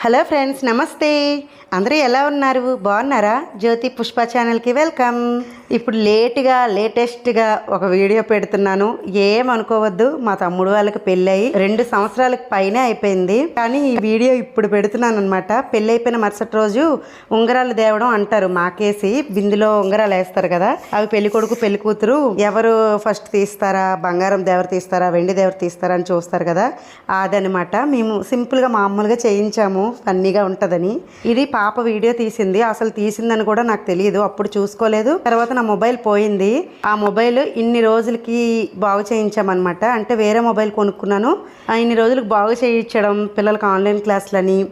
Hello friends నమస్తే. అందరూ ఎలా ఉన్నారు? బాగున్నారా? జ్యోతి పుష్ప ఛానల్కి వెల్కమ్. ఇప్పుడు లేట్గా లేటెస్ట్గా ఒక వీడియో పెడుతున్నాను. ఏమనుకోవద్దు మా తమ్ముడు వాళ్ళకి పెళ్ళయి రెండు సంవత్సరాలకు పైనే అయిపోయింది. కానీ ఈ వీడియో ఇప్పుడు పెడుతున్నాను అనమాట పెళ్ళి అయిపోయిన మరుసటి రోజు ఉంగరాలు దేవడం అంటారు మాకేసి. బిందులో ఉంగరాలు వేస్తారు కదా అవి పెళ్ళి కొడుకు పెళ్ళి కూతురు. ఎవరు ఫస్ట్ తీస్తారా? బంగారం దేవరు తీస్తారా? వెండి దేవరు తీస్తారా? అని చూస్తారు కదా. అదనమాట మేము సింపుల్గా మామూలుగా చేయించాము. ఫన్నీగా ఉంటుందని. ఇది పాప వీడియో తీసింది. అసలు తీసిందని కూడా నాకు తెలియదు అప్పుడు చూసుకోలేదు. తర్వాత నా మొబైల్ పోయింది. ఆ మొబైల్ ఇన్ని రోజులకి బాగు చేయించామన్నమాట. అంటే వేరే మొబైల్ కొనుక్కున్నాను. ఆ ఇన్ని రోజులకు బాగు చేయించడం పిల్లలకి ఆన్లైన్ క్లాసులని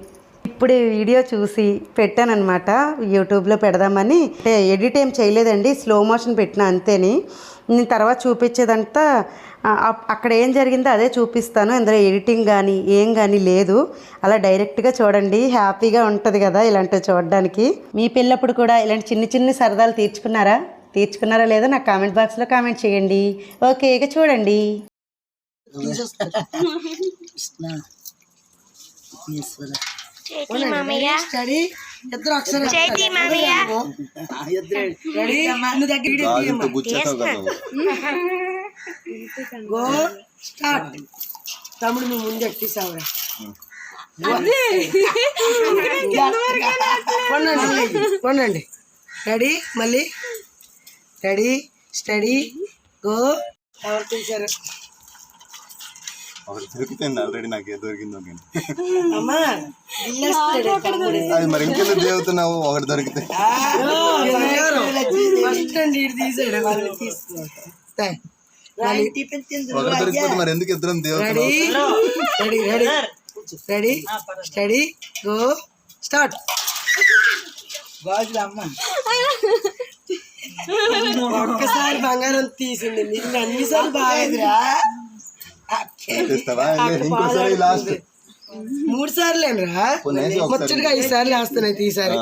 ఇప్పుడు వీడియో చూసి పెట్టానమాట యూట్యూబ్లో పెడదామని. అంటే ఎడిట్ ఏం చేయలేదండి. స్లో మోషన్ పెట్టిన అంతేని. నేను తర్వాత చూపించేదంతా అప్- అక్కడ ఏం జరిగిందో అదే చూపిస్తాను. ఇందులో ఎడిటింగ్ కానీ ఏం కానీ లేదు. అలా డైరెక్ట్గా చూడండి. హ్యాపీగా ఉంటుంది కదా ఇలాంటివి చూడడానికి. మీ పిల్లప్పుడు కూడా ఇలాంటి చిన్న చిన్న సరదాలు తీర్చుకున్నారా? తీర్చుకున్నారా లేదో నాకు కామెంట్ బాక్స్లో కామెంట్ చేయండి. ఓకే ఇక చూడండి. కృష్ణ. ఈశ్వర చేతి మామయ్య. స్టడీ ఇద్దరు అక్షరం చేతి మామయ్య. రెడీ నువ్వు దగ్గర వీడియో తీయమ్మా. Go start. తమ్ముడు నువ్వు ముందు కొనండి కొనండి. రెడీ? మళ్ళీ? రెడీ? స్టడీ? గో. ఎవరు తీశారు? ఒకటి దొరికిపోయింది ఆల్రెడీ నాకు ఏది దొరికిందో అది మరి ఇంకెందుకు దేవుతున్నావు ఒకటి దొరికితే. ఒకటి దొరికిపోతే మరి ఎందుకు ఇద్దరం దేవుతున్నావు ready ready. Ready? Ready? Steady go. Start. ఒక్కసారి బంగారం తీసింది. నిన్న అన్నిసార్లు బాగాలేదురా చేస్తావా ఇంకోసారి లాస్ట్ మూడు సార్లు ఒకసారి. ముచ్చటగా ఐదు సార్లు వేస్తున్నాయి ఈసారి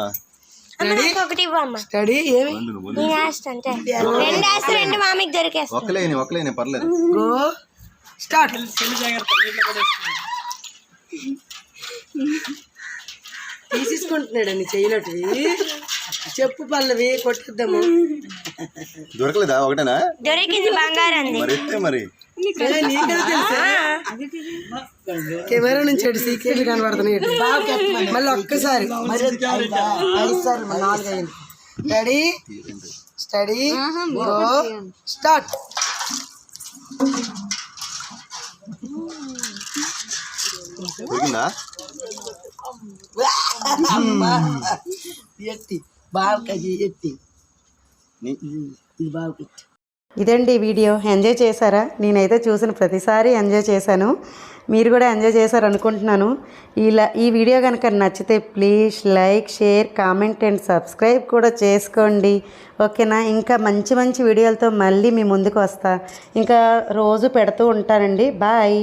స్టడీ ఏమి? రెండు దొరికేస్తా ఒకలేని ఒకలేని పర్లేదు. గో. స్టార్ట్ తీసేసుకుంటున్నాడండి చేయనట్టువి చెప్పు పల్లవి కొట్టిద్దాము. దొరకలేదా? ఒకటేనా? దొరికింది బంగారంది మరి కెమెరా నుంచి అటు సీక్రెట్ కనబడుతున్నాయి. మళ్ళీ ఒక్కసారి. స్టడీ స్టడీ స్టార్ట్ దొరికిందా? ఎత్తి బాగా ఇది ఇదండి వీడియో. ఎంజాయ్ చేశారా? నేనైతే చూసిన ప్రతిసారి ఎంజాయ్ చేశాను. మీరు కూడా ఎంజాయ్ చేశారు అనుకుంటున్నాను ఇలా ఈ వీడియో కనుక నచ్చితే please like share comment and subscribe కూడా చేసుకోండి. ఓకేనా? ఇంకా మంచి మంచి వీడియోలతో మళ్ళీ మీ ముందుకు వస్తా. ఇంకా రోజు పెడుతూ ఉంటానండి. బాయ్